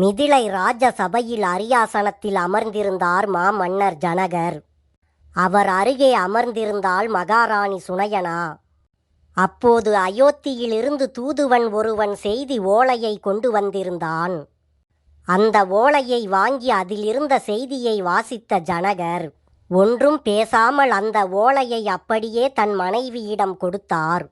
மிதிலை ராஜசபையில் அரியாசனத்தில் அமர்ந்திருந்தார் மாமன்னர் ஜனகர். அவர் அருகே அமர்ந்திருந்தாள் மகாராணி சுனயனா. அப்போது அயோத்தியிலிருந்து தூதுவன் ஒருவன் செய்தி ஓலையை கொண்டு வந்திருந்தான். அந்த ஓலையை வாங்கி அதிலிருந்த செய்தியை வாசித்த ஜனகர் ஒன்றும் பேசாமல் அந்த ஓலையை அப்படியே தன் மனைவியிடம் கொடுத்தார்.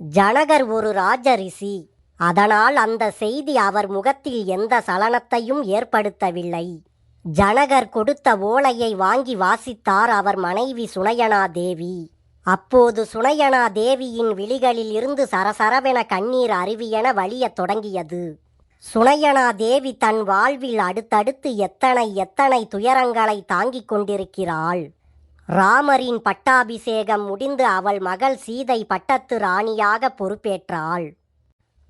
ஜனகர் ஒரு ராஜரிஷி அதனால் அந்த செய்தி அவர் முகத்தில் எந்த சலனத்தையும் ஏற்படுத்தவில்லை. ஜனகர் கொடுத்த ஓலையை வாங்கி வாசித்தார் அவர் மனைவி சுனையனா தேவி. அப்போது சுனயனா தேவியின் விழிகளில் இருந்து சரசரவென கண்ணீர் அருவியென வழியத் தொடங்கியது. சுனயனா தேவி தன் வாழ்வில் அடுத்தடுத்து எத்தனை எத்தனை துயரங்களை தாங்கிக் கொண்டிருக்கிறாள். ராமரின் பட்டாபிஷேகம் முடிந்து அவள் மகள் சீதை பட்டத்து ராணியாக பொறுப்பேற்றாள்.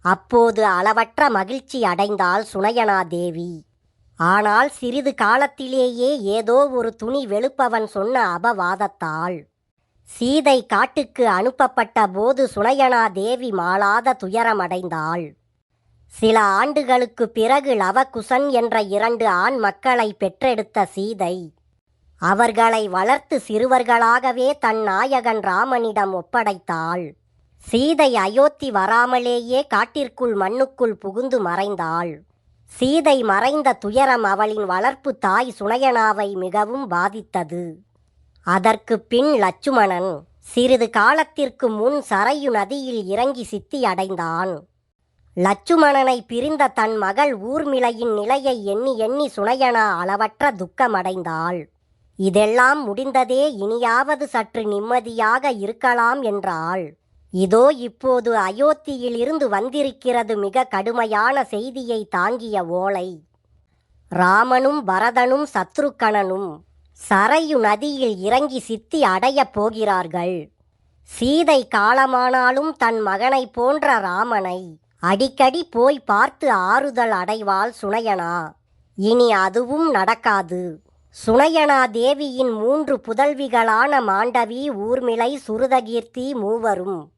அப்போது அளவற்ற மகிழ்ச்சி அடைந்தாள் சுனயனா தேவி. ஆனால் சிறிது காலத்திலேயே ஏதோ ஒரு துணி வெளுப்பவன் சொன்ன அபவாதத்தால். சீதை காட்டுக்கு அனுப்பப்பட்ட போது சுனயனா தேவி மாளாத துயரமடைந்தாள். சில ஆண்டுகளுக்கு பிறகு லவகுசன் என்ற இரண்டு ஆண் மக்களை பெற்றெடுத்த சீதை. அவர்களை வளர்த்து சிறுவர்களாகவே தன் நாயகன் ராமனிடம் ஒப்படைத்தாள். சீதை அயோத்தி வராமலேயே காட்டிற்குள் மண்ணுக்குள் புகுந்து மறைந்தாள். சீதை மறைந்த துயரம் அவளின் வளர்ப்பு தாய் சுனயனாவை மிகவும் பாதித்தது. அதற்கு பின் லட்சுமணன் சிறிது காலத்திற்கு முன் சரையு நதியில் இறங்கி சித்தி அடைந்தான். லட்சுமணனை பிரிந்த தன் மகள் ஊர்மிளையின் நிலையை எண்ணி எண்ணி சுனையனா அளவற்ற துக்கமடைந்தாள். இதெல்லாம் முடிந்ததே இனியாவது சற்று நிம்மதியாக இருக்கலாம் என்றாள். இதோ இப்போது அயோத்தியில் இருந்து வந்திருக்கிறது மிக கடுமையான செய்தியை தாங்கிய ஓலை. ராமனும் பரதனும் சத்ருக்கணனும் சரையு நதியில் இறங்கி சித்தி அடையப் போகிறார்கள். சீதை காலமானாலும் தன் மகனைப் போன்ற ராமனை அடிக்கடி போய் பார்த்து ஆறுதல் அடைவாள் சுனையனா. இனி அதுவும் நடக்காது. சுனையனா தேவியின் மூன்று புதல்விகளான மாண்டவி ஊர்மிளை சுருதகீர்த்தி மூவரும்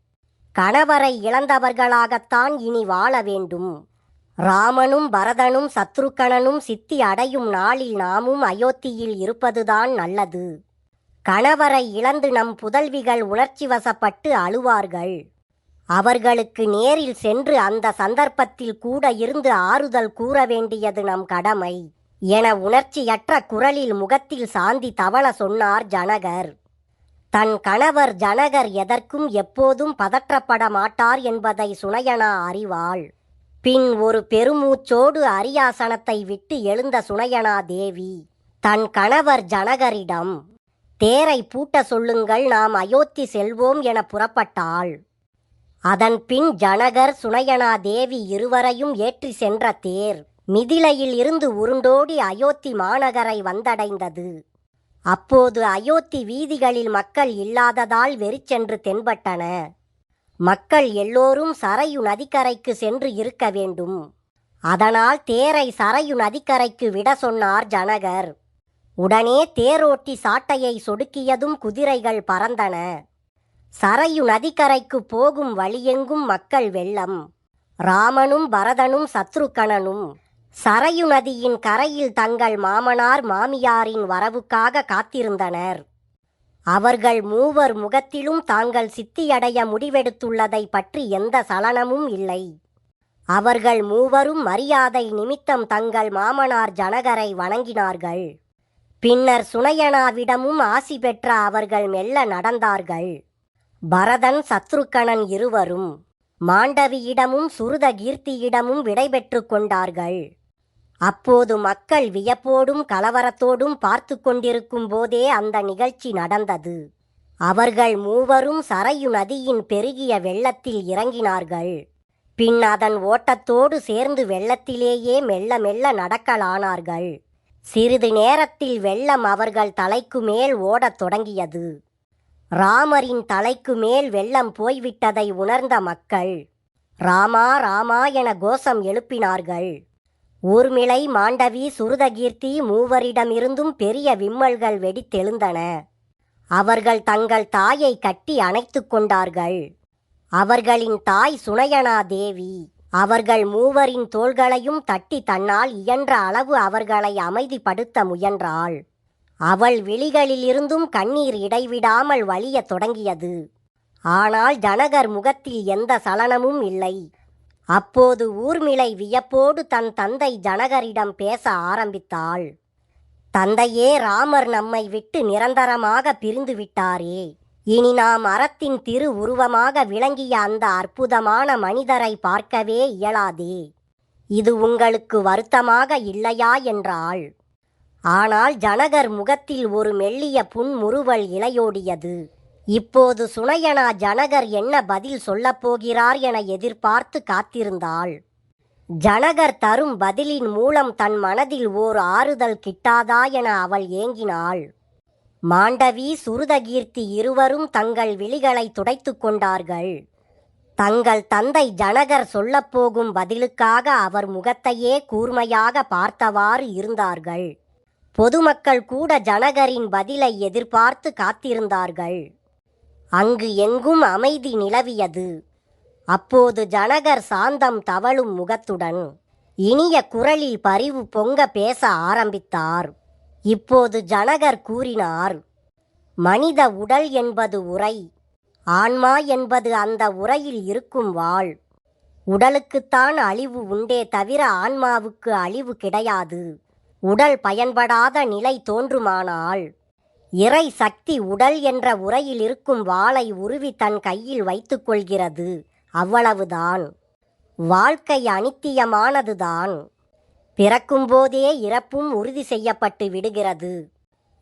கணவரை இழந்தவர்களாகத்தான் இனி வாழ வேண்டும். ராமனும் பரதனும் சத்ருக்கணனும் சித்தி அடையும் நாளில் நாமும் அயோத்தியில் இருப்பதுதான் நல்லது. கணவரை இழந்து நம் புதல்விகள் உணர்ச்சி வசப்பட்டு அழுவார்கள். அவர்களுக்கு நேரில் சென்று அந்த சந்தர்ப்பத்தில் கூட இருந்து ஆறுதல் கூற வேண்டியது நம் கடமை. என உணர்ச்சியற்ற குரலில் முகத்தில் சாந்தி தவள சொன்னார் ஜனகர். தன் கணவர் ஜனகர் எதற்கும் எப்போதும் பதற்றப்பட மாட்டார் என்பதை சுனையனா அறிவாள். பின் ஒரு பெருமூச்சோடு அரியாசனத்தை விட்டு எழுந்த சுனையனா தேவி தன் கணவர் ஜனகரிடம் தேரை பூட்ட சொல்லுங்கள் நாம் அயோத்தி செல்வோம் என புறப்பட்டாள். அதன் பின் ஜனகர் சுனையனா தேவி இருவரையும் ஏற்றி சென்ற தேர் மிதிலையில் இருந்து உருண்டோடி அயோத்தி மாநகரை வந்தடைந்தது. அப்போது அயோத்தி வீதிகளில் மக்கள் இல்லாததால் வெறிச்சென்று தென்பட்டன. மக்கள் எல்லோரும் சரையு நதிக்கரைக்கு சென்று இருக்க வேண்டும். அதனால் தேரை சரையு நதிக்கரைக்கு விட சொன்னார் ஜனகர். உடனே தேரோட்டி சாட்டையை சொடுக்கியதும் குதிரைகள் பறந்தன. சரையு நதிக்கரைக்கு போகும் வழியெங்கும் மக்கள் வெள்ளம். ராமனும் பரதனும் சத்ருக்கணனும் சரையு நதியின் கரையில் தங்கள் மாமனார் மாமியாரின் வரவுக்காக காத்திருந்தனர். அவர்கள் மூவர் முகத்திலும் தாங்கள் சித்தியடைய முடிவெடுத்துள்ளதை பற்றி எந்த சலனமும் இல்லை. அவர்கள் மூவரும் மரியாதை நிமித்தம் தங்கள் மாமனார் ஜனகரை வணங்கினார்கள். பின்னர் சுனையனாவிடமும் ஆசி பெற்ற அவர்கள் மெல்ல நடந்தார்கள். பரதன் சத்ருக்கணன் இருவரும் மாண்டவியிடமும் சுருத கீர்த்தியிடமும் விடைபெற்று கொண்டார்கள். அப்போது மக்கள் வியப்போடும் கலவரத்தோடும் பார்த்து கொண்டிருக்கும் போதே அந்த நிகழ்ச்சி நடந்தது. அவர்கள் மூவரும் சரையு நதியின் பெருகிய வெள்ளத்தில் இறங்கினார்கள். பின் அதன் ஓட்டத்தோடு சேர்ந்து வெள்ளத்திலேயே மெல்ல மெல்ல நடக்கலானார்கள். சிறிது நேரத்தில் வெள்ளம் அவர்கள் தலைக்கு மேல் ஓடத் தொடங்கியது. ராமரின் தலைக்கு மேல் வெள்ளம் போய்விட்டதை உணர்ந்த மக்கள் ராமா ராமா என கோஷம் எழுப்பினார்கள். ஊர்மிளை மாண்டவி சுருதகீர்த்தி மூவரிடமிருந்தும் பெரிய விம்மல்கள் வெடித்தெழுந்தன. அவர்கள் தங்கள் தாயை கட்டி அணைத்து கொண்டார்கள். அவர்களின் தாய் சுனையனா தேவி. அவர்கள் மூவரின் தோள்களையும் தட்டி தன்னால் இயன்ற அளவு அவர்களை அமைதிப்படுத்த முயன்றாள். அவள் விழிகளிலிருந்தும் கண்ணீர் இடைவிடாமல் வழியத் தொடங்கியது. ஆனால் ஜனகர் முகத்தில் எந்த சலனமும் இல்லை. அப்போது ஊர்மிளை வியப்போடு தன் தந்தை ஜனகரிடம் பேச ஆரம்பித்தாள். தந்தையே ராமர் நம்மை விட்டு நிரந்தரமாக பிரிந்து விட்டாரே. இனி நாம் அறத்தின் திரு உருவமாக விளங்கிய அந்த அற்புதமான மனிதரை பார்க்கவே இயலாதே. இது உங்களுக்கு வருத்தமாக இல்லையா? என்றாள். ஆனால் ஜனகர் முகத்தில் ஒரு மெல்லிய புன்முறுவல் இலையோடியது. இப்போது சுனையனா ஜனகர் என்ன பதில் சொல்லப் போகிறார் என எதிர்பார்த்து காத்திருந்தாள். ஜனகர் தரும் பதிலின் மூலம் தன் மனதில் ஓர் ஆறுதல் கிட்டாதா என அவள் ஏங்கினாள். மாண்டவி சுருதகீர்த்தி இருவரும் தங்கள் விழிகளை துடைத்து கொண்டார்கள். தங்கள் தந்தை ஜனகர் சொல்லப்போகும் பதிலுக்காக அவர் முகத்தையே கூர்மையாக பார்த்தவாறு இருந்தார்கள். பொதுமக்கள் கூட ஜனகரின் பதிலை எதிர்பார்த்து காத்திருந்தார்கள். அங்கு எங்கும் அமைதி நிலவியது. அப்போது ஜனகர் சாந்தம் தவழும் முகத்துடன் இனிய குரலில் பரிவு பொங்க பேச ஆரம்பித்தார். இப்போது ஜனகர் கூறினார் மனித உடல் என்பது உரை ஆன்மா என்பது அந்த உரையில் இருக்கும் வாழ். உடலுக்குத்தான் அழிவு உண்டே தவிர ஆன்மாவுக்கு அழிவு கிடையாது. உடல் பயன்படாத நிலை தோன்றுமானால் இறை சக்தி உடல் என்ற உரையில் இருக்கும் வாளை உருவி தன் கையில் வைத்துக்கொள்கிறது. அவ்வளவுதான். வாழ்க்கை அனித்தியமானதுதான். பிறக்கும்போதே இறப்பும் உறுதி செய்யப்பட்டு விடுகிறது.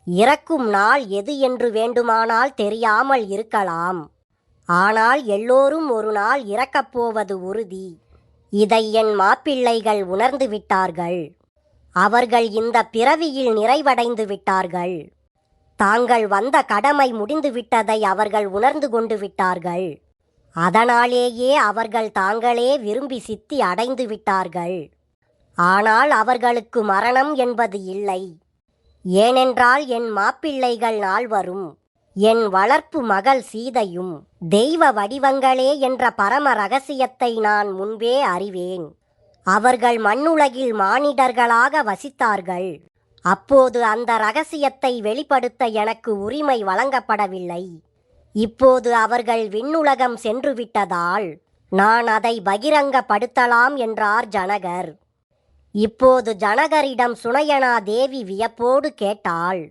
இறக்கும் நாள் எது என்று வேண்டுமானால் தெரியாமல் இருக்கலாம். ஆனால் எல்லோரும் ஒரு நாள் இறக்கப் போவது உறுதி. இதை என் மாப்பிள்ளைகள் உணர்ந்து விட்டார்கள். அவர்கள் இந்த பிறவியில் நிறைவடைந்து விட்டார்கள். தாங்கள் வந்த கடமை முடிந்து விட்டதை அவர்கள் உணர்ந்து கொண்டு விட்டார்கள். அதனாலேயே அவர்கள் தாங்களே விரும்பி சித்தி அடைந்து விட்டார்கள். ஆனால் அவர்களுக்கு மரணம் என்பது இல்லை. ஏனென்றால் என் மாப்பிள்ளைகள் நால்வரும் என் வளர்ப்பு மகள் சீதையும் தெய்வ வடிவங்களே என்ற பரம ரகசியத்தை நான் முன்பே அறிவேன். அவர்கள் மண்ணுலகில் மானிடர்களாக வசித்தார்கள். அப்போது அந்த ரகசியத்தை வெளிப்படுத்த எனக்கு உரிமை வழங்கப்படவில்லை. இப்போது அவர்கள் விண்ணுலகம் சென்றுவிட்டதால் நான் அதை பகிரங்கப்படுத்தலாம் என்றார் ஜனகர். இப்போது ஜனகரிடம் சுனையனா தேவி வியப்போடு கேட்டாள்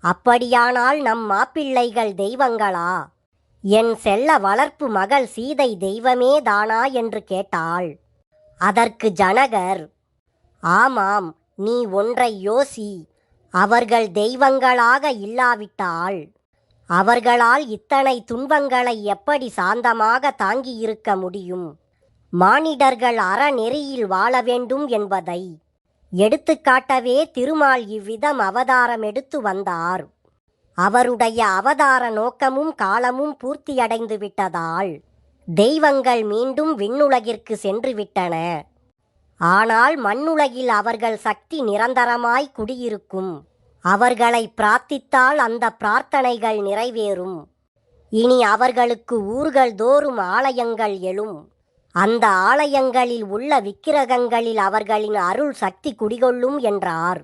அப்படியானால் நம் மாப்பிள்ளைகள் தெய்வங்களா? என் செல்ல வளர்ப்பு மகள் சீதை தெய்வமே தானா? என்று கேட்டாள். அதற்கு ஜனகர் ஆமாம் நீ ஒன்றை யோசி அவர்கள் தெய்வங்களாக இல்லாவிட்டால் அவர்களால் இத்தனை துன்பங்களை எப்படி சாந்தமாக தாங்கியிருக்க முடியும்? மானிடர்கள் அறநெறியில் வாழ வேண்டும் என்பதை எடுத்துக்காட்டவே திருமால் இவ்விதம் அவதாரம் எடுத்து வந்தார். அவருடைய அவதார நோக்கமும் காலமும் பூர்த்தியடைந்து விட்டதால் தெய்வங்கள் மீண்டும் விண்ணுலகிற்கு சென்று விட்டன. ஆனால் மண்ணுலகில் அவர்கள் சக்தி நிரந்தரமாய் குடியிருக்கும். அவர்களை பிரார்த்தித்தால் அந்த பிரார்த்தனைகள் நிறைவேறும். இனி அவர்களுக்கு ஊர்கள் தோறும் ஆலயங்கள் எழும். அந்த ஆலயங்களில் உள்ள விக்கிரகங்களில் அவர்களின் அருள் சக்தி குடிகொள்ளும் என்றார்.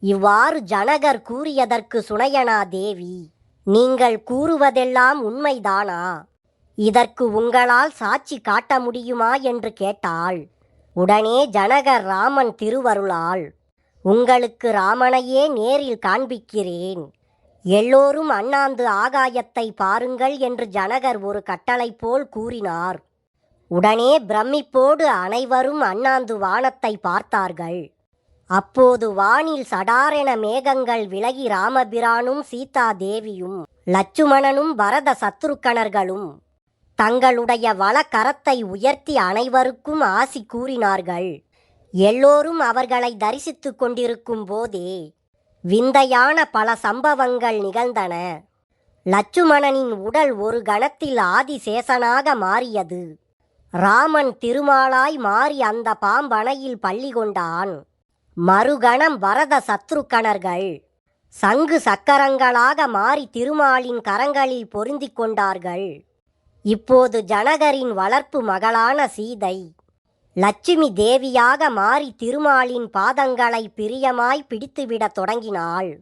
இவ்வாறு ஜனகர் கூறியதற்கு சுனையனா தேவி நீங்கள் கூறுவதெல்லாம் உண்மைதானா? இதற்கு உங்களால் சாட்சி காட்ட முடியுமா? என்று கேட்டாள். உடனே ஜனகர் ராமன் திருவருளால் உங்களுக்கு ராமனையே நேரில் காண்பிக்கிறேன். எல்லோரும் அண்ணாந்து ஆகாயத்தை பாருங்கள் என்று ஜனகர் ஒரு கட்டளை போல் கூறினார். உடனே பிரமிப்போடு அனைவரும் அண்ணாந்து வானத்தை பார்த்தார்கள். அப்போது வானில் சடாரென மேகங்கள் விலகி ராமபிரானும் சீதா தேவியும் லட்சுமணனும் பரத சத்ருக்கணர்களும் தங்களுடைய வலக்கரத்தை உயர்த்தி அனைவருக்கும் ஆசி கூறினார்கள். எல்லோரும் அவர்களை தரிசித்துக் கொண்டிருக்கும் போதே விந்தையான பல சம்பவங்கள் நிகழ்ந்தன. லட்சுமணனின் உடல் ஒரு கணத்தில் ஆதிசேஷனாக மாறியது. ராமன் திருமாலாய் மாறி அந்த பாம்பனையில் பள்ளி கொண்டான். மறுகணம் வரத சத்ருக்கணர்கள் சங்கு சக்கரங்களாக மாறி திருமாலின் கரங்களில் பொருந்திக் கொண்டார்கள். இப்போது ஜனகரின் வளர்ப்பு மகளான சீதை. லட்சுமி தேவியாக மாறி திருமாலின் பாதங்களை பிரியமாய் பிடித்துவிடத் தொடங்கினாள்.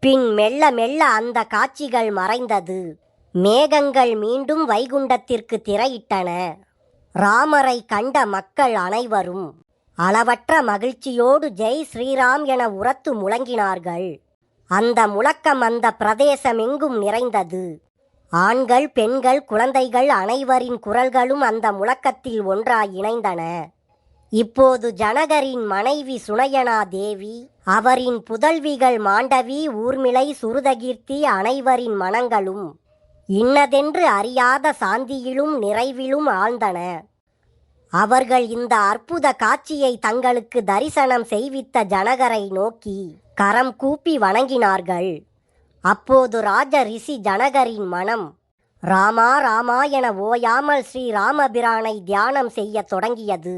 பின் மெல்ல மெல்ல அந்த காட்சிகள் மறைந்தது. மேகங்கள் மீண்டும் வைகுண்டத்திற்கு திரையிட்டன. ராமரை கண்ட மக்கள் அனைவரும் அளவற்ற மகிழ்ச்சியோடு ஜெய் ஸ்ரீராம் என உரத்து முழங்கினார்கள். அந்த முழக்கம் அந்த பிரதேசமெங்கும் நிறைந்தது. ஆண்கள் பெண்கள் குழந்தைகள் அனைவரின் குரல்களும் அந்த முழக்கத்தில் ஒன்றாய் இணைந்தன. இப்போது ஜனகரின் மனைவி சுனயனா தேவி அவரின் புதல்விகள் மாண்டவி ஊர்மிளை சுருதகீர்த்தி அனைவரின் மனங்களும் இன்னதென்று அறியாத சாந்தியிலும் நிறைவிலும் ஆழ்ந்தன. அவர்கள் இந்த அற்புத காட்சியை தங்களுக்கு தரிசனம் செய்வித்த ஜனகரை நோக்கி கரம் கூப்பி வணங்கினார்கள். அப்போது ராஜ ரிஷி ஜனகரின் மனம் ராமா ராமா என ஓயாமல் ஸ்ரீ ராமபிரானை தியானம் செய்யத் தொடங்கியது.